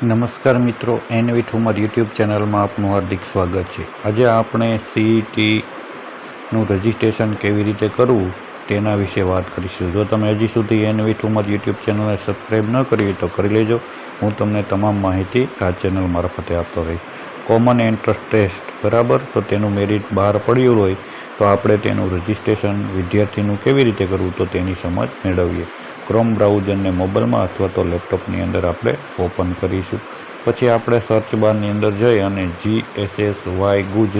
નમસ્કાર મિત્રો, N with Umar YouTube ચેનલમાં આપનું હાર્દિક સ્વાગત છે. આજે આપણે સીઈટીનું રજિસ્ટ્રેશન કેવી રીતે કરવું તેના વિશે વાત કરીશું. જો તમે હજી સુધી એન વિથ ઉમર યુટ્યુબ ચેનલને સબસ્ક્રાઈબ ન કરી તો કરી લેજો. હું તમને તમામ માહિતી આ ચેનલ મારફતે આપતો રહીશ. કોમન એન્ટ્રન્સ ટેસ્ટ, બરાબર? તો તેનું મેરિટ બહાર પડ્યું હોય તો આપણે તેનું રજિસ્ટ્રેશન વિદ્યાર્થીનું કેવી રીતે કરવું તો તેની સમજ મેળવીએ. ક્રોમ બ્રાઉઝરને મોબાઈલમાં અથવા તો લેપટોપની અંદર આપણે ઓપન કરીશું. પછી આપણે સર્ચ બારની અંદર જઈ અને જી એસ એસ વાય ગુજ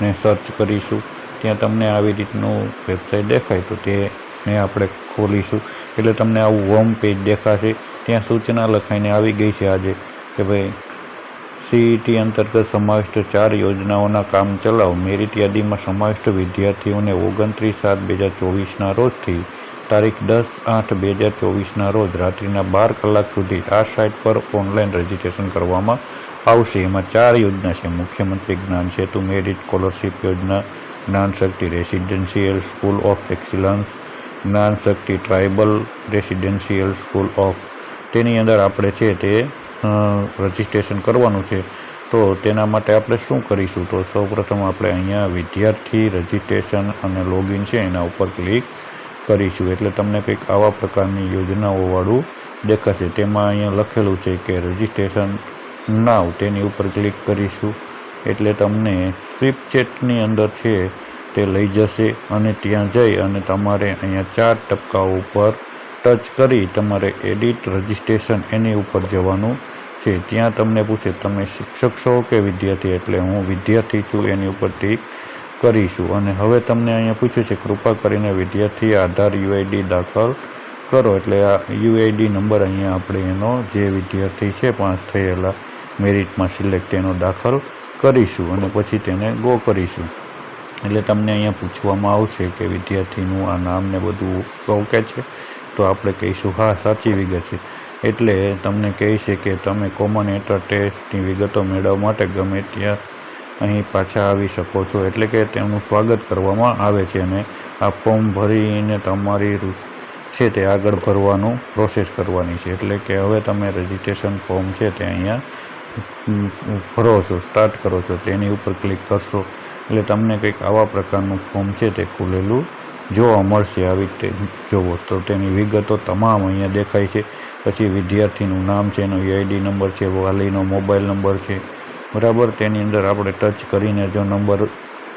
ને સર્ચ કરીશું. ત્યાં તમને આવી રીતનું વેબસાઇટ દેખાય તો તેને આપણે ખોલીશું. એટલે તમને આવું હોમ પેજ દેખાશે. ત્યાં સૂચના લખાઈને આવી ગઈ છે આજે કે ભાઈ સીઈટી અંતર્ગત સમાવિષ્ટ ચાર યોજનાઓના કામ ચલાવ. મેરિટ યાદીમાં સમાવિષ્ટ વિદ્યાર્થીઓને ઓગણત્રીસ સાત બે હજાર ચોવીસના રોજથી તારીખ દસ આઠ બે હજાર ચોવીસના રોજ રાત્રિના બાર કલાક સુધી આ સાઇટ પર ઓનલાઈન રજીસ્ટ્રેશન કરવામાં આવશે. એમાં ચાર યોજના છે. મુખ્યમંત્રી જ્ઞાન સેતુ, મેરિટ સ્કોલરશિપ યોજના, Gyan Shakti residential school of excellence Gyanshakti tribal residential school of. તેની અંદર આપણે છે તે રજિસ્ટ્રેશન કરવાનું છે. તો તેના માટે આપણે શું કરીશું? તો સૌપ્રથમ આપણે અહીંયા વિદ્યાર્થી રજિસ્ટ્રેશન અને લોગિન છે એના ઉપર ક્લિક કરીશું. એટલે તમને કંઈક આવા પ્રકારની યોજનાઓવાળું દેખાશે. તેમાં અહીંયા લખેલું છે કે રજિસ્ટ્રેશન નાવ તેની ઉપર ક્લિક કરીશું. એટલે તમને સ્વીપચેટની અંદર છે તે લઈ જશે અને ત્યાં જઈ અને તમારે અહીંયા ચાર ટપકાઓ ઉપર ટચ કરી તમારે એડિટ, રજિસ્ટ્રેશન એની ઉપર જવાનું છે. ત્યાં તમને પૂછે, તમે શિક્ષક છો કે વિદ્યાર્થી? એટલે હું વિદ્યાર્થી છું, એની ઉપર ટીક કરીશું. અને હવે તમને અહીંયા પૂછ્યું છે, કૃપા કરીને વિદ્યાર્થી આધાર યુઆઈડી દાખલ કરો. એટલે આ યુઆઈડી નંબર અહીંયા આપણે એનો જે વિદ્યાર્થી છે પાસ થયેલા મેરિટમાં સિલેક્ટ એનો દાખલ કરીશું અને પછી તેને ગો કરીશું. એટલે તમને અહીંયા પૂછવામાં આવશે કે વિદ્યાર્થીનું આ નામ ને બધું ઓકે છે? તો આપણે કહીશું, હા, સાચી વિગત છે. એટલે તમને કહેશે કે તમે કોમન એન્ટર ટેસ્ટની વિગતો મેળવવા માટે ગમે ત્યાં અહીં પાછા આવી શકો છો. એટલે કે તેમનું સ્વાગત કરવામાં આવે છે અને આ ફોર્મ ભરીને તમારી છે તે આગળ ભરવાનું પ્રોસેસ કરવાની છે. એટલે કે હવે તમે રજિસ્ટ્રેશન ફોર્મ છે તે અહીંયા ભરો છો સ્ટાર્ટ કરો છો, તેની ઉપર ક્લિક કરશો. એટલે તમને કંઈક આવા પ્રકારનું ફોર્મ છે તે ખુલેલું જોવા મળશે આવી રીતે. જોવો, તો તેની વિગતો તમામ અહીંયા દેખાય છે. પછી વિદ્યાર્થીનું નામ છે, એનો યુઆઈડી નંબર છે, વાલીનો મોબાઈલ નંબર છે. બરાબર, તેની અંદર આપણે ટચ કરીને જો નંબર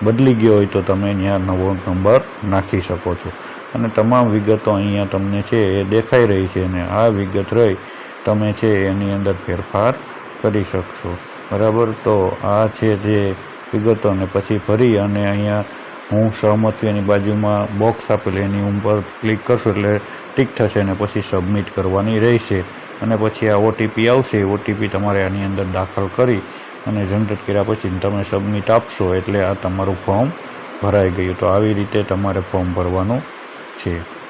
બદલી ગયો હોય તો તમે ત્યાં નવો નંબર નાખી શકો છો. અને તમામ વિગતો અહીંયા તમને છે એ દેખાઈ રહી છે અને આ વિગત રહી તમે છે એની અંદર ફેરફાર કરી શકશો. બરાબર? તો આ છે જે વિગતો અને પછી ભરી અને અહીંયા હું સહમત છું, એની બાજુમાં બોક્સ આપેલું, એની ઉપર ક્લિક કરશો એટલે ટીક થશે અને પછી સબમિટ કરવાની રહેશે. અને પછી આ ઓટીપી આવશે ઓટીપી તમારે આની અંદર દાખલ કરી અને જનરેટ કર્યા પછી તમે સબમિટ આપશો એટલે આ તમારું ફોર્મ ભરાઈ ગયું. તો આવી રીતે તમારે ફોર્મ ભરવાનું છે.